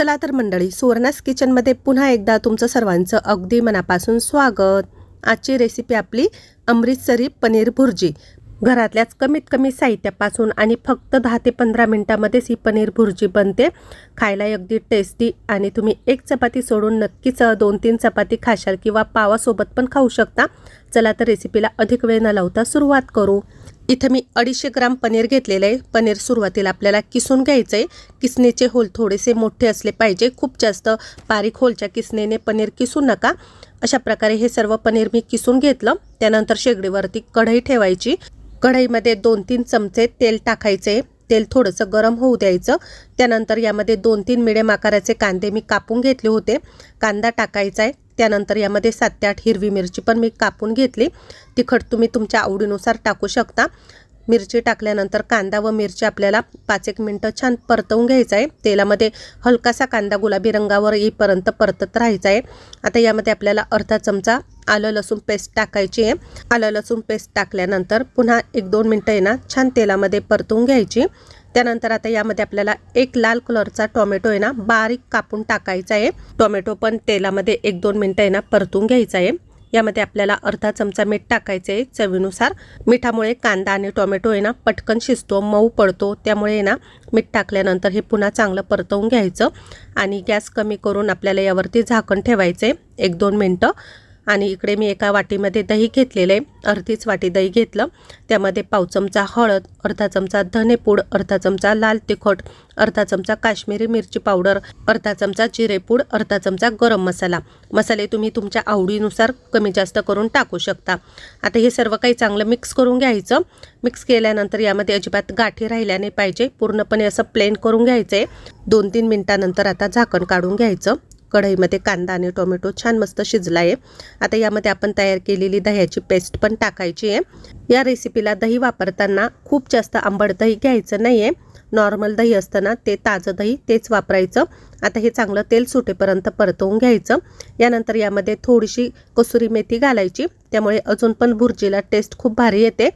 चला तर मंडळी सुवर्णास किचनमध्ये पुन्हा एकदा तुमचं सर्वांचं अगदी मनापासून स्वागत. आजची रेसिपी आपली अमृतसरी पनीर भुर्जी. घरातल्याच कमीत कमी साहित्यापासून आणि फक्त दहा ते पंधरा मिनटामध्येच ही पनीर भुर्जी बनते. खायला अगदी टेस्टी आणि तुम्ही एक चपाती सोडून नक्कीच दोन तीन चपाती खाशाल किंवा पावासोबत पण खाऊ शकता. चला तर रेसिपीला अधिक वेळ न लावता सुरुवात करू. इथं मी अडीचशे ग्राम पनीर घेतलेलं आहे. पनीर सुरुवातीला आपल्याला किसून घ्यायचं आहे किसणीचे होल थोडेसे मोठे असले पाहिजे. खूप जास्त बारीक होलच्या किसणीने पनीर किसू नका. अशा प्रकारे हे सर्व पनीर मी किसून घेतलं. त्यानंतर शेगडीवरती कढई ठेवायची. कढईमध्ये दोन तीन चमचे तेल टाकायचे. तेल थोडंसं गरम होऊ द्यायचं. त्यानंतर यामध्ये दोन तीन मिडियम आकाराचे कांदे मी कापून घेतले होते. कांदा टाकायचा आहे. त्यानंतर यामध्ये सात ते आठ हिरवी मिरची पण मी कापून घेतली. तिखट तुम्ही तुमच्या आवडीनुसार टाकू शकता. मिरची टाकल्यानंतर कांदा व मिरची आपल्याला पाच एक मिनटं छान परतवून घ्यायचं आहे. तेलामध्ये हलकासा कांदा गुलाबी रंगावर येईपर्यंत परतत राहायचा आहे. आता यामध्ये आपल्याला अर्धा चमचा आलं लसूण पेस्ट टाकायची आहे. आलं लसूण पेस्ट टाकल्यानंतर पुन्हा एक दोन मिनटं आहे ना छान तेलामध्ये परतवून घ्यायची. त्यानंतर आता यामध्ये आपल्याला एक लाल कलरचा टोमॅटो आहे ना बारीक कापून टाकायचा आहे. टोमॅटो पण तेलामध्ये एक दोन मिनटं आहे ना परतून घ्यायचा आहे. यामध्ये आपल्याला अर्धा चमचा मीठ टाकायचं आहे चवीनुसार. मिठामुळे कांदा आणि टोमॅटो आहे ना पटकन शिजतो मऊ पडतो. त्यामुळे आहे ना मीठ टाकल्यानंतर हे पुन्हा चांगलं परतवून घ्यायचं आणि गॅस कमी करून आपल्याला यावरती झाकण ठेवायचं आहे एक दोन मिनटं. आणि इकडे मी एका वाटीमध्ये दही घेतलेलं आहे अर्धीच वाटी दही घेतलं. त्यामध्ये पाव चमचा हळद अर्धा चमचा धनेपूड अर्धा चमचा लाल तिखट अर्धा चमचा काश्मीरी मिरची पावडर अर्धा चमचा जिरेपूड अर्धा चमचा गरम मसाला. मसाले तुम्ही तुमच्या आवडीनुसार कमी जास्त करून टाकू शकता. आता हे सर्व काही चांगलं मिक्स करून घ्यायचं. मिक्स केल्यानंतर यामध्ये अजिबात गाठी राहिल्या नाही पाहिजे. पूर्णपणे असं प्लेन करून घ्यायचं आहे दोन तीन मिनटानंतर आता झाकण काढून घ्यायचं. कढईमध्ये कांदा आणि टोमॅटो छान मस्त शिजला आहे आता यामध्ये आपण तयार केलेली दह्याची पेस्ट पण टाकायची आहे. या रेसिपीला दही वापरताना खूप जास्त आंबट दही घ्यायचं नाही आहे नॉर्मल दही असतं ना ते ताजं दही तेच वापरायचं. आता हे चांगलं तेल सुटेपर्यंत परतवून घ्यायचं. यानंतर यामध्ये थोडीशी कसुरी मेथी घालायची. त्यामुळे अजून पण भुर्जीला टेस्ट खूप भारी येते.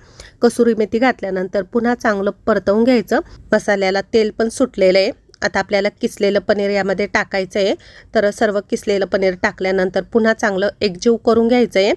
कसुरी मेथी घातल्यानंतर पुन्हा चांगलं परतवून घ्यायचं. मसाल्याला तेल पण सुटलेलं आहे. आता आपल्याला किसलेलं पनीर यामध्ये टाकायचं आहे तर सर्व किसलेलं पनीर टाकल्यानंतर पुन्हा चांगलं एकजीव करून घ्यायचं आहे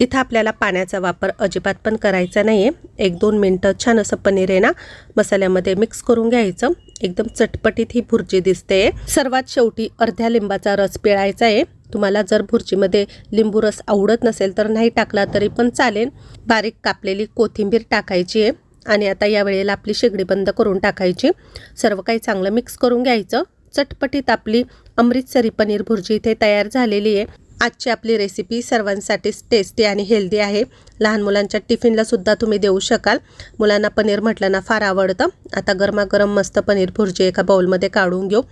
इथं आपल्याला पाण्याचा वापर अजिबात पण करायचा नाही आहे एक दोन मिनटं छान असं पनीर आहे ना मसाल्यामध्ये मिक्स करून घ्यायचं. एकदम चटपटीत ही भुर्जी दिसते. सर्वात शेवटी अर्ध्या लिंबाचा रस पिळायचा आहे. तुम्हाला जर भुर्जीमध्ये लिंबू रस आवडत नसेल तर नाही टाकला तरी पण चालेल. बारीक कापलेली कोथिंबीर टाकायची आहे. आणि आता या वेळेला आपली शेगडी बंद करून टाकायची. सर्व काही चांगलं मिक्स करून घ्यायचं. चटपटीत आपली अमृतसरी पनीर भुर्जी इथे तयार झालेली आहे. आजची आपली रेसिपी सर्वांसाठीच टेस्टी आणि हेल्दी आहे. लहान मुलांच्या टिफिनलासुद्धा तुम्ही देऊ शकाल. मुलांना पनीर म्हटलं ना फार आवडतं. आता गरमागरम मस्त पनीर भुर्जी एका बाउलमध्ये काढून घेऊ.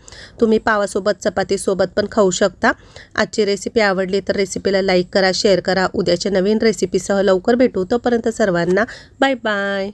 तुम्ही पावासोबत चपातीसोबत पण खाऊ शकता. आजची रेसिपी आवडली तर रेसिपीला लाईक करा शेअर करा. उद्याच्या नवीन रेसिपीसह लवकर भेटू. तोपर्यंत सर्वांना बाय बाय